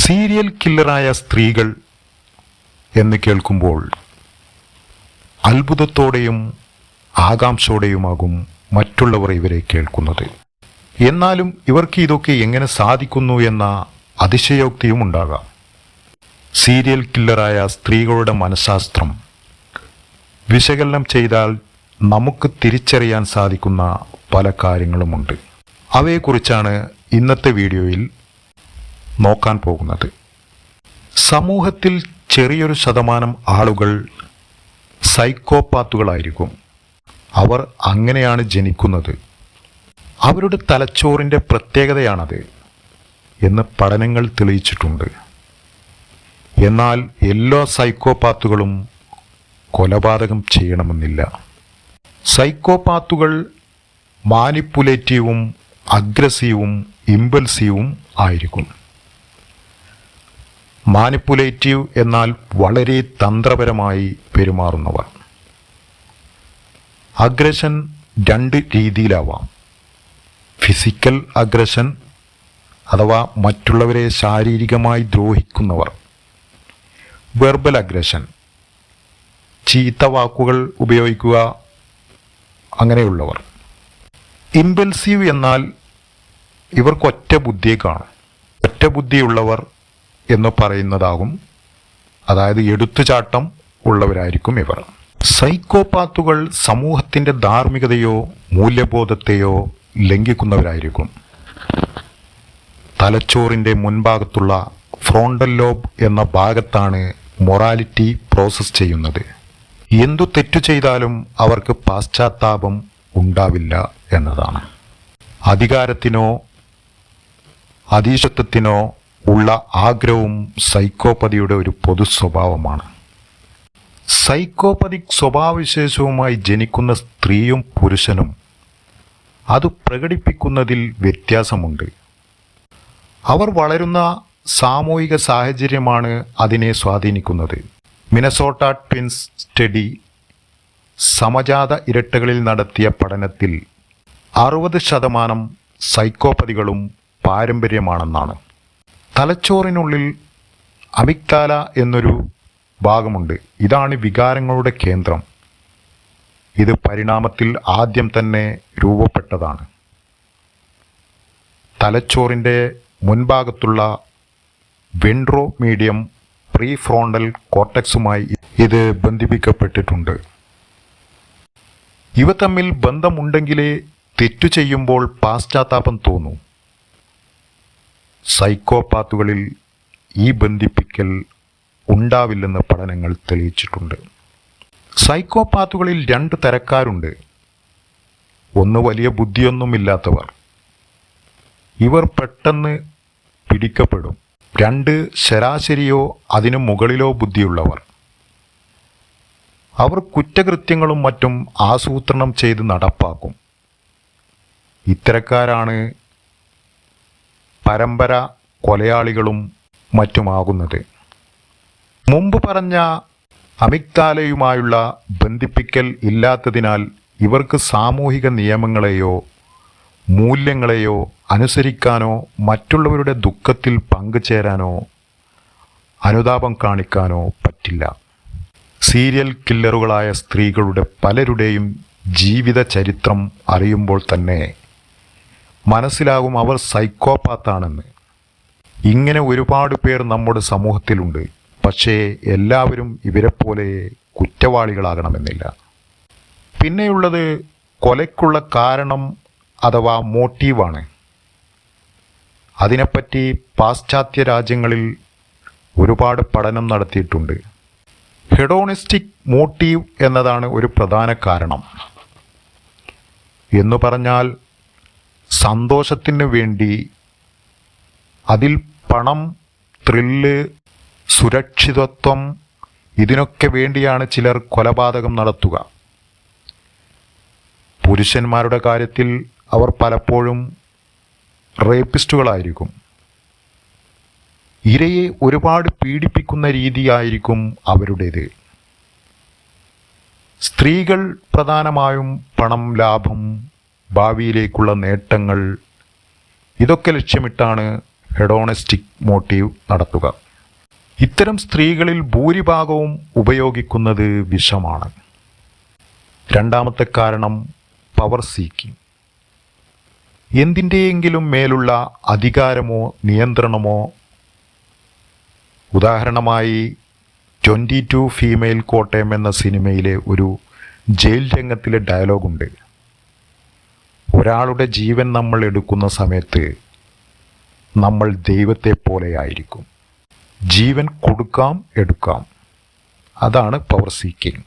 Serial കില്ലറായ സ്ത്രീകൾ എന്ന് കേൾക്കുമ്പോൾ അത്ഭുതത്തോടെയും ആകാംക്ഷയോടെയുമാകും മറ്റുള്ളവർ ഇവരെ കേൾക്കുന്നത്. എന്നാലും ഇവർക്ക് ഇതൊക്കെ എങ്ങനെ സാധിക്കുന്നു എന്ന അതിശയോക്തിയും ഉണ്ടാകാം. സീരിയൽ കില്ലറായ സ്ത്രീകളുടെ മനഃശാസ്ത്രം വിശകലനം ചെയ്താൽ നമുക്ക് തിരിച്ചറിയാൻ സാധിക്കുന്ന പല കാര്യങ്ങളുമുണ്ട്. അവയെക്കുറിച്ചാണ് ഇന്നത്തെ വീഡിയോയിൽ നോക്കാൻ പോകുന്നത്. സമൂഹത്തിൽ ചെറിയൊരു ശതമാനം ആളുകൾ സൈക്കോപാത്തുകളായിരിക്കും. അവർ അങ്ങനെയാണ് ജനിക്കുന്നത്. അവരുടെ തലച്ചോറിന്റെ പ്രത്യേകതയാണത് എന്ന് പഠനങ്ങൾ തെളിയിച്ചിട്ടുണ്ട്. എന്നാൽ എല്ലാ സൈക്കോപാത്തുകളും കൊലപാതകം ചെയ്യണമെന്നില്ല. സൈക്കോപാത്തുകൾ മാനിപ്പുലേറ്റീവും അഗ്രസീവും ഇമ്പൽസീവും ആയിരിക്കും. മാനിപ്പുലേറ്റീവ് എന്നാൽ വളരെ തന്ത്രപരമായി പെരുമാറുന്നവർ. അഗ്രഷൻ രണ്ട് രീതിയിലാവാം. ഫിസിക്കൽ അഗ്രഷൻ അഥവാ മറ്റുള്ളവരെ ശാരീരികമായി ദ്രോഹിക്കുന്നവർ. വെർബൽ അഗ്രഷൻ ചീത്ത വാക്കുകൾ ഉപയോഗിക്കുക അങ്ങനെയുള്ളവർ. ഇമ്പൽസീവ് എന്നാൽ ഇവർക്കൊറ്റ ബുദ്ധിയെ കാണും. ഒറ്റ ബുദ്ധിയുള്ളവർ എന്ന് പറയുന്നതാകും. അതായത് എടുത്തുചാട്ടം ഉള്ളവരായിരിക്കും ഇവർ. സൈക്കോപാത്തുകൾ സമൂഹത്തിന്റെ ധാർമ്മികതയോ മൂല്യബോധത്തെയോ ലംഘിക്കുന്നവരായിരിക്കും. തലച്ചോറിന്റെ മുൻഭാഗത്തുള്ള ഫ്രോണ്ടൽ ലോബ് എന്ന ഭാഗത്താണ് മൊറാലിറ്റി പ്രോസസ്സ് ചെയ്യുന്നത്. എന്തു തെറ്റു ചെയ്താലും അവർക്ക് പാശ്ചാത്താപം ഉണ്ടാവില്ല എന്നതാണ്. അധികാരത്തിനോ അധീശത്വത്തിനോ ഉള്ള ആഗ്രഹവും സൈക്കോപതിയുടെ ഒരു പൊതു സ്വഭാവമാണ്. സൈക്കോപതിക് സ്വഭാവവിശേഷവുമായി ജനിക്കുന്ന സ്ത്രീയും പുരുഷനും അത് പ്രകടിപ്പിക്കുന്നതിൽ വ്യത്യാസമുണ്ട്. അവർ വളരുന്ന സാമൂഹിക സാഹചര്യമാണ് അതിനെ സ്വാധീനിക്കുന്നത്. മിനസോട്ട ട്വിൻസ് സ്റ്റഡി സമജാത ഇരട്ടകളിൽ നടത്തിയ പഠനത്തിൽ അറുപത് ശതമാനം സൈക്കോപതികളും പാരമ്പര്യമാണെന്നാണ്. തലച്ചോറിനുള്ളിൽ അമിക്താല എന്നൊരു ഭാഗമുണ്ട്. ഇതാണ് വികാരങ്ങളുടെ കേന്ദ്രം. ഇത് പരിണാമത്തിൽ ആദ്യം തന്നെ രൂപപ്പെട്ടതാണ്. തലച്ചോറിന്റെ മുൻഭാഗത്തുള്ള വെൻട്രോ മീഡിയം പ്രീ ഫ്രോണ്ടൽ കോർട്ടക്സുമായി ഇത് ബന്ധിപ്പിക്കപ്പെട്ടിട്ടുണ്ട്. ഇവ തമ്മിൽ ബന്ധമുണ്ടെങ്കിലേ തെറ്റു ചെയ്യുമ്പോൾ പാശ്ചാത്താപം തോന്നൂ. സൈക്കോപാത്തുകളിൽ ഈ ബന്ധിപ്പിക്കൽ ഉണ്ടാവില്ലെന്ന് പഠനങ്ങൾ തെളിയിച്ചിട്ടുണ്ട്. സൈക്കോപാത്തുകളിൽ രണ്ട് തരക്കാരുണ്ട്. ഒന്ന് വലിയ ബുദ്ധിയൊന്നുമില്ലാത്തവർ. ഇവർ പെട്ടെന്ന് പിടിക്കപ്പെടും. രണ്ട് ശരാശരിയോ അതിനു മുകളിലോ ബുദ്ധിയുള്ളവർ. അവർ കുറ്റകൃത്യങ്ങളും മറ്റും ആസൂത്രണം ചെയ്ത് നടപ്പാക്കും. ഇത്തരക്കാരാണ് പരമ്പര കൊലയാളികളും മറ്റുമാകുന്നത്. മുമ്പ് പറഞ്ഞ അമിക്താലയുമായുള്ള ബന്ധിപ്പിക്കൽ ഇല്ലാത്തതിനാൽ ഇവർക്ക് സാമൂഹിക നിയമങ്ങളെയോ മൂല്യങ്ങളെയോ അനുസരിക്കാനോ മറ്റുള്ളവരുടെ ദുഃഖത്തിൽ പങ്കുചേരാനോ അനുതാപം കാണിക്കാനോ പറ്റില്ല. സീരിയൽ കില്ലറുകളായ സ്ത്രീകളുടെ പലരുടെയും ജീവിത ചരിത്രം അറിയുമ്പോൾ തന്നെ മനസ്സിലാകും അവർ സൈക്കോപാത്താണെന്ന്. ഇങ്ങനെ ഒരുപാട് പേർ നമ്മുടെ സമൂഹത്തിലുണ്ട്. പക്ഷേ എല്ലാവരും ഇവരെപ്പോലെ കുറ്റവാളികളാകണമെന്നില്ല. പിന്നെയുള്ളത് കൊലയ്ക്കുള്ള കാരണം അഥവാ മോട്ടീവാണ്. അതിനെപ്പറ്റി പാശ്ചാത്യ രാജ്യങ്ങളിൽ ഒരുപാട് പഠനം നടത്തിയിട്ടുണ്ട്. ഹെഡോണിസ്റ്റിക് മോട്ടീവ് എന്നതാണ് ഒരു പ്രധാന കാരണം. എന്നു പറഞ്ഞാൽ സന്തോഷത്തിന് വേണ്ടി അതിൽ പണം ത്രില്ല് സുരക്ഷിതത്വം ഇതിനൊക്കെ വേണ്ടിയാണ് ചിലർ കൊലപാതകം നടത്തുക. പുരുഷന്മാരുടെ കാര്യത്തിൽ അവർ പലപ്പോഴും റേപ്പിസ്റ്റുകളായിരിക്കും. ഇരയെ ഒരുപാട് പീഡിപ്പിക്കുന്ന രീതിയായിരിക്കും അവരുടേത്. സ്ത്രീകൾ പ്രധാനമായും പണം ലാഭം ഭാവിയിലേക്കുള്ള നേട്ടങ്ങൾ. ഇതൊക്കെ ലക്ഷ്യമിട്ടാണ് ഹെഡോണിസ്റ്റിക് മോട്ടീവ് നടത്തുക. ഇത്തരം സ്ത്രീകളിൽ ഭൂരിഭാഗവും ഉപയോഗിക്കുന്നത് വിഷമാണ്. രണ്ടാമത്തെ കാരണം പവർ സീക്കിംഗ്. എന്തിന്റെയെങ്കിലും മേലുള്ള അധികാരമോ നിയന്ത്രണമോ. ഉദാഹരണമായി ട്വന്റി ടു ഫീമെയിൽ കോട്ടയം എന്ന സിനിമയിലെ ഒരു ജയിൽ രംഗത്തിലെ ഡയലോഗുണ്ട്. ഒരാളുടെ ജീവൻ നമ്മൾ എടുക്കുന്ന സമയത്ത് നമ്മൾ ദൈവത്തെ പോലെ ആയിരിക്കും. ജീവൻ കൊടുക്കാം എടുക്കാം. അതാണ് പവർ സീക്കിംഗ്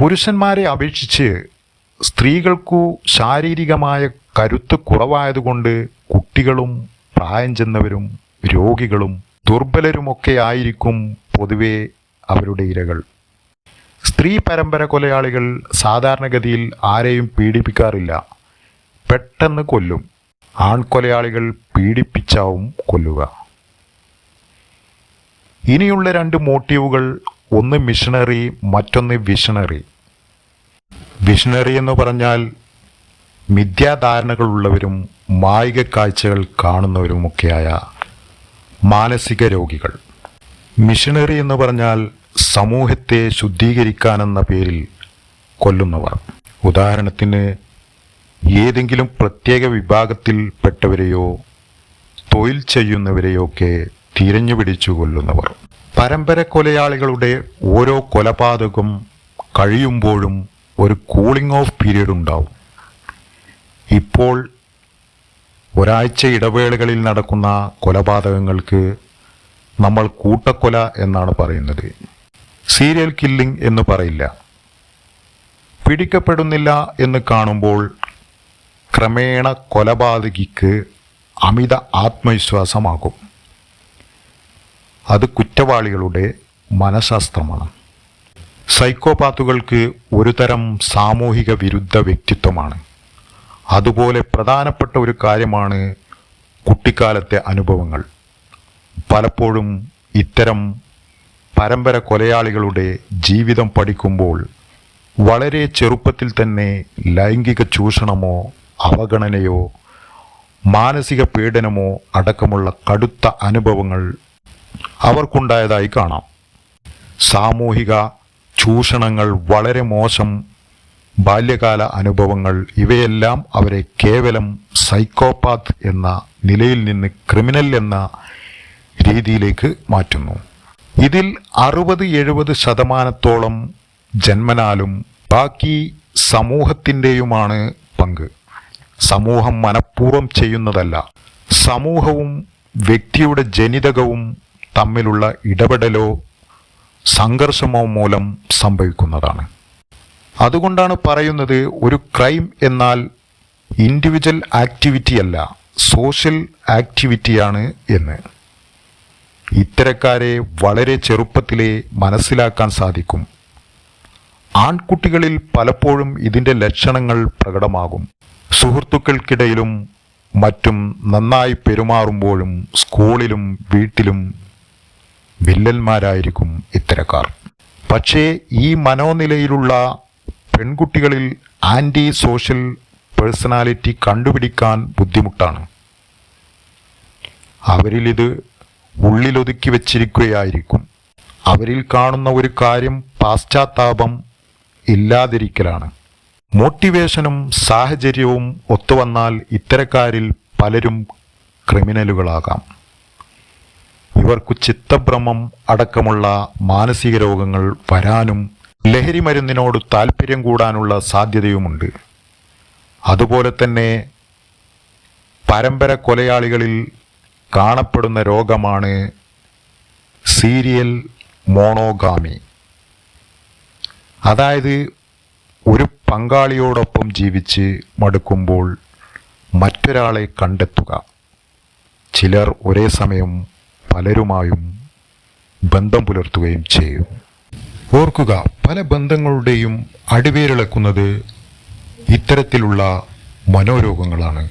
പുരുഷന്മാരെ അപേക്ഷിച്ച് സ്ത്രീകൾക്കു ശാരീരികമായ കരുത്ത് കുറവായതുകൊണ്ട് കുട്ടികളും പ്രായം ചെന്നവരും രോഗികളും ദുർബലരുമൊക്കെ ആയിരിക്കും പൊതുവെ അവരുടെ ഇരകൾ. സ്ത്രീ പരമ്പര കൊലയാളികൾ സാധാരണഗതിയിൽ ആരെയും പീഡിപ്പിക്കാറില്ല. പെട്ടെന്ന് കൊല്ലും. ആൺകൊലയാളികൾ പീഡിപ്പിച്ചാവും കൊല്ലുക. ഇനിയുള്ള രണ്ട് മോട്ടീവുകൾ ഒന്ന് മിഷണറി മറ്റൊന്ന് വിഷണറി. വിഷണറി എന്ന് പറഞ്ഞാൽ മിഥ്യാധാരണകളുള്ളവരും മായിക കാഴ്ചകൾ കാണുന്നവരുമൊക്കെയായ മാനസിക രോഗികൾ. മിഷണറി എന്ന് പറഞ്ഞാൽ സമൂഹത്തെ ശുദ്ധീകരിക്കാനെന്ന പേരിൽ കൊല്ലുന്നവർ. ഉദാഹരണത്തിന് ഏതെങ്കിലും പ്രത്യേക വിഭാഗത്തിൽപ്പെട്ടവരെയോ തൊഴിൽ ചെയ്യുന്നവരെയോ ഒക്കെ തിരഞ്ഞുപിടിച്ചു കൊല്ലുന്നവർ പരമ്പര കൊലയാളികളുടെ ഓരോ കൊലപാതകം കഴിയുമ്പോഴും ഒരു കൂളിംഗ് ഓഫ് പീരീഡ് ഉണ്ടാവും. ഇപ്പോൾ ഒരാഴ്ച ഇടവേളകളിൽ നടക്കുന്ന കൊലപാതകങ്ങൾക്ക് നമ്മൾ കൂട്ടക്കൊല എന്നാണ് പറയുന്നത്. സീരിയൽ കില്ലിംഗ് എന്ന് പറയില്ല. പിടിക്കപ്പെടുന്നില്ല എന്ന് കാണുമ്പോൾ ക്രമേണ കൊലപാതകിക്ക് അമിത ആത്മവിശ്വാസമാകും. അത് കുറ്റവാളികളുടെ മനഃശാസ്ത്രമാണ്. സൈക്കോപാത്തുകൾക്ക് ഒരുതരം സാമൂഹിക വിരുദ്ധ വ്യക്തിത്വമാണ്. അതുപോലെ പ്രധാനപ്പെട്ട ഒരു കാര്യമാണ് കുട്ടിക്കാലത്തെ അനുഭവങ്ങൾ. പലപ്പോഴും ഇത്തരം പരമ്പര കൊലയാളികളുടെ ജീവിതം പഠിക്കുമ്പോൾ വളരെ ചെറുപ്പത്തിൽ തന്നെ ലൈംഗിക ചൂഷണമോ അവഗണനയോ മാനസിക പീഡനമോ അടക്കമുള്ള കടുത്ത അനുഭവങ്ങൾ അവർക്കുണ്ടായതായി കാണാം. സാമൂഹിക ചൂഷണങ്ങൾ വളരെ മോശം ബാല്യകാല അനുഭവങ്ങൾ ഇവയെല്ലാം അവരെ കേവലം സൈക്കോപാത്ത് എന്ന നിലയിൽ നിന്ന് ക്രിമിനൽ എന്ന രീതിയിലേക്ക് മാറ്റുന്നു. ഇതിൽ അറുപത് എഴുപത് ശതമാനത്തോളം ജന്മനാലും ബാക്കി സമൂഹത്തിന്റെയുമാണ് പങ്ക്. സമൂഹം മനഃപൂർവം ചെയ്യുന്നതല്ല. സമൂഹവും വ്യക്തിയുടെ ജനിതകവും തമ്മിലുള്ള ഇടപെടലോ സംഘർഷമോ മൂലം സംഭവിക്കുന്നതാണ്. അതുകൊണ്ടാണ് പറയുന്നത് ഒരു ക്രൈം എന്നാൽ ഇൻഡിവിജ്വൽ ആക്ടിവിറ്റി അല്ല സോഷ്യൽ ആക്ടിവിറ്റിയാണ് എന്ന്. ഇത്തരക്കാരെ വളരെ ചെറുപ്പത്തിലേ മനസ്സിലാക്കാൻ സാധിക്കും. ആൺകുട്ടികളിൽ പലപ്പോഴും ഇതിന്റെ ലക്ഷണങ്ങൾ പ്രകടമാകും. സുഹൃത്തുക്കൾക്കിടയിലും മറ്റും നന്നായി പെരുമാറുമ്പോഴും സ്കൂളിലും വീട്ടിലും വില്ലന്മാരായിരിക്കും ഇത്തരക്കാർ. പക്ഷേ ഈ മനോനിലയിലുള്ള പെൺകുട്ടികളിൽ ആന്റി സോഷ്യൽ പേഴ്സണാലിറ്റി കണ്ടുപിടിക്കാൻ ബുദ്ധിമുട്ടാണ്. അവരിൽ ഇത് ഉള്ളിലൊതുക്കി വച്ചിരിക്കുകയായിരിക്കും. അവരിൽ കാണുന്ന ഒരു കാര്യം പാശ്ചാത്താപം ഇല്ലാതിരിക്കലാണ്. മോട്ടിവേഷനും സാഹചര്യവും ഒത്തുവന്നാൽ ഇത്തരക്കാരിൽ പലരും ക്രിമിനലുകളാകാം. ഇവർക്കു ചിത്തഭ്രമം അടക്കമുള്ള മാനസിക രോഗങ്ങൾ വരാനും ലഹരി മരുന്നിനോട് താല്പര്യം കൂടാനുള്ള സാധ്യതയുമുണ്ട്. അതുപോലെ തന്നെ പരമ്പര കൊലയാളികളിൽ കാണപ്പെടുന്ന രോഗമാണ് സീരിയൽ മോണോഗാമി. അതായത് ഒരു പങ്കാളിയോടൊപ്പം ജീവിച്ച് മടുക്കുമ്പോൾ മറ്റൊരാളെ കണ്ടെത്തുക. ചിലർ ഒരേ സമയം പലരുമായും ബന്ധം പുലർത്തുകയും ചെയ്യും. ഓർക്കുക പല ബന്ധങ്ങളുടെയും അടിവേരിളക്കുന്നത് ഇത്തരത്തിലുള്ള മനോരോഗങ്ങളാണ്.